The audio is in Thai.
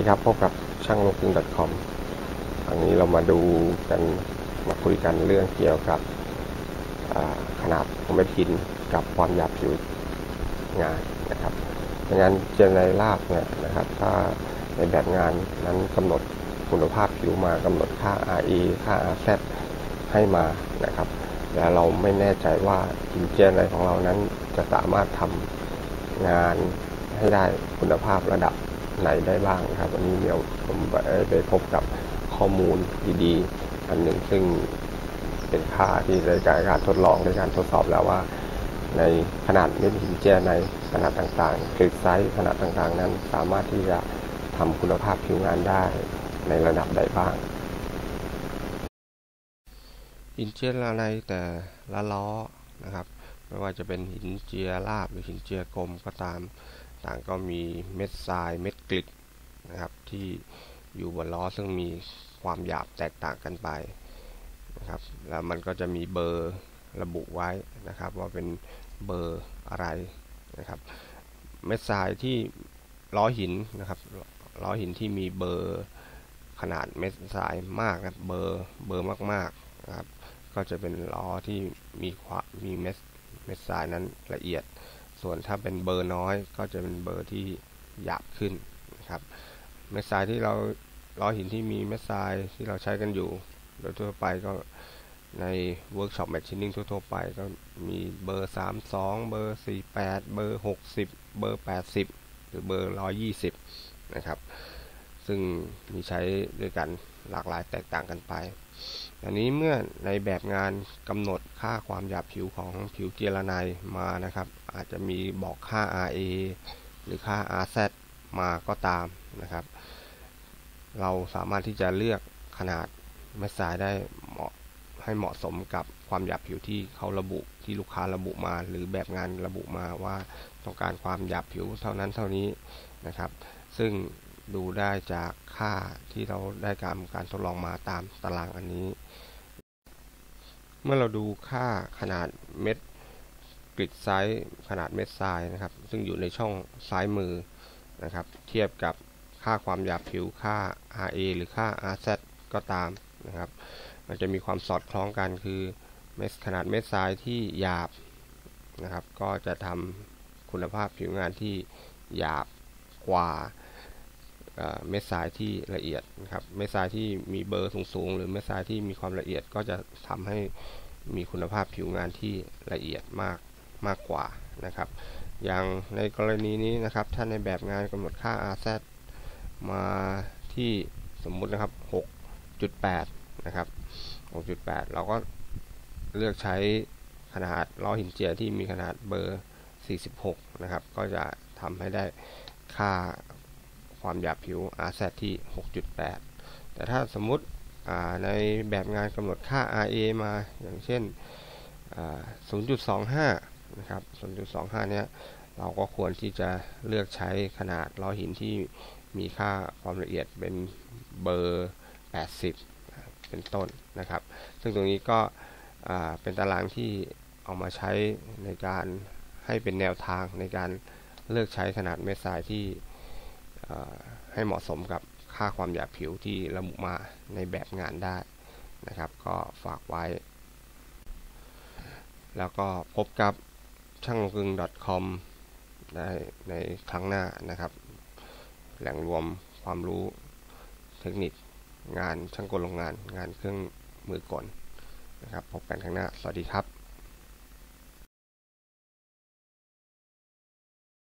ดีครับพบกับช่างลงทุน .com ครั้งนี้เรามาดูกันมาคุยกันเรื่องเกี่ยวกับขนาดของเม็ดหินกับความหยาบผิวงานนะครับงานเจนไรลาบเนี่ยนะครับ ถ้าในแบบงานนั้นกำหนดคุณภาพผิวมากำหนดค่า RE ค่า RZ ให้มานะครับแต่เราไม่แน่ใจว่าหินเจนอะไรของเรานั้นจะสามารถทำงานให้ได้คุณภาพระดับ ไหนได้บ้างครับ วันนี้เดี๋ยวผมได้พบกับข้อมูลดีๆอันหนึ่งซึ่งเป็นค่าที่ในการทดลองในการทดสอบแล้วว่า ในขนาดเม็ดหินเจียในขนาดต่างๆกริดไซส์ขนาดต่างๆ นั้นสามารถที่จะทำคุณภาพผิวงานได้ในระดับใดบ้างหินเจียละในแต่ละล้อนะครับ ไม่ว่าจะเป็นหินเจียราบหรือหินเจียกลมก็ตาม ต่างก็มีเม็ดทรายเม็ดกลิดนะครับที่อยู่บนล้อซึ่งมีความหยาบแตกต่างกันไปนะครับแล้วมันก็จะมีเบอร์ระบุไว้นะครับว่าเป็นเบอร์อะไรนะครับ เม็ดทรายที่ล้อหินนะครับล้อหินที่มีเบอร์ขนาดเม็ดทรายมากนะเบอร์เบอร์มากๆนะครับก็จะเป็นล้อที่มีความมีเม็ดเม็ดทรายนั้นละเอียด ส่วนถ้าเป็นเบอร์น้อยก็จะเป็นเบอร์ที่หยาบขึ้นนะครับเม็ดทรายที่เราล้อหินที่มีเม็ดทรายที่เราใช้กันอยู่ โดยทั่วไปก็ในเวิร์กช็อปแมชชีนิ่งทั่วๆไปก็มีเบอร์ 32 เบอร์ 48 เบอร์ 60 เบอร์ 80 หรือเบอร์ 120 นะครับ ซึ่งมีใช้ด้วยกันหลากหลายแตกต่างกันไป อันนี้เมื่อในแบบงานกำหนดค่าความหยาบผิวของผิวเจลาไนมานะครับ อาจจะมีบอกค่า RA หรือค่า RZ มาก็ตามนะครับ เราสามารถที่จะเลือกขนาดเม็ดทรายได้เหมาะให้เหมาะสมกับความหยาบผิวที่เขาระบุที่ลูกค้าระบุมา หรือแบบงานระบุมาว่าต้องการความหยาบผิวเท่านั้นเท่านี้นะครับ ซึ่ง ดูได้จากค่าที่เราได้การการทดลองมาตามตารางอันนี้ เมื่อเราดูค่าขนาดเม็ดกริดไซส์ขนาดเม็ดทรายนะครับ ซึ่งอยู่ในช่องซ้ายมือนะครับ เทียบกับค่าความหยาบผิวค่า RA หรือค่า RZ ก็ตามนะครับ มันจะมีความสอดคล้องกันคือเม็ดขนาดเม็ดทรายที่หยาบนะครับ ก็จะทำคุณภาพผิวงานที่หยาบกว่า เม็ดทรายที่ละเอียดนะครับเม็ดทรายที่มีเบอร์สูงๆ หรือเม็ดทรายที่มีความละเอียดก็จะทำให้มีคุณภาพผิวงานที่ละเอียดมากมากกว่านะครับ อย่างในกรณีนี้นะครับถ้าในแบบงานกำหนดค่า RZ มาที่สมมุตินะครับ 6.8 นะครับ 6.8 เราก็เลือกใช้ขนาดล้อหินเจียที่มีขนาดเบอร์ 46 นะครับ ก็จะทำให้ได้ค่า ความหยาบผิว RZ ที่ 6.8 แต่ถ้าสมมุติในแบบงานกำหนดค่า RA มาอย่างเช่น 0.25 นะครับ 0.25 เนี้ยเราก็ควรที่จะเลือกใช้ขนาดล้อหินที่มีค่าความละเอียดเป็นเบอร์ 80 เป็นต้นนะครับ ซึ่งตรงนี้ก็เป็นตารางที่เอามาใช้ในการให้เป็นแนวทางในการเลือกใช้ขนาดเม็ดทรายที่ ให้เหมาะสมกับค่าความหยาบผิวที่ระบุมาในแบบงานได้นะครับ ก็ฝากไว้ แล้วก็พบกับช่างลงกึง .com ได้ในครั้งหน้านะครับ แหล่งรวมความรู้เทคนิคงานช่างกลโรงงาน งานเครื่องมือกลนะครับ พบกันครั้งหน้า สวัสดีครับ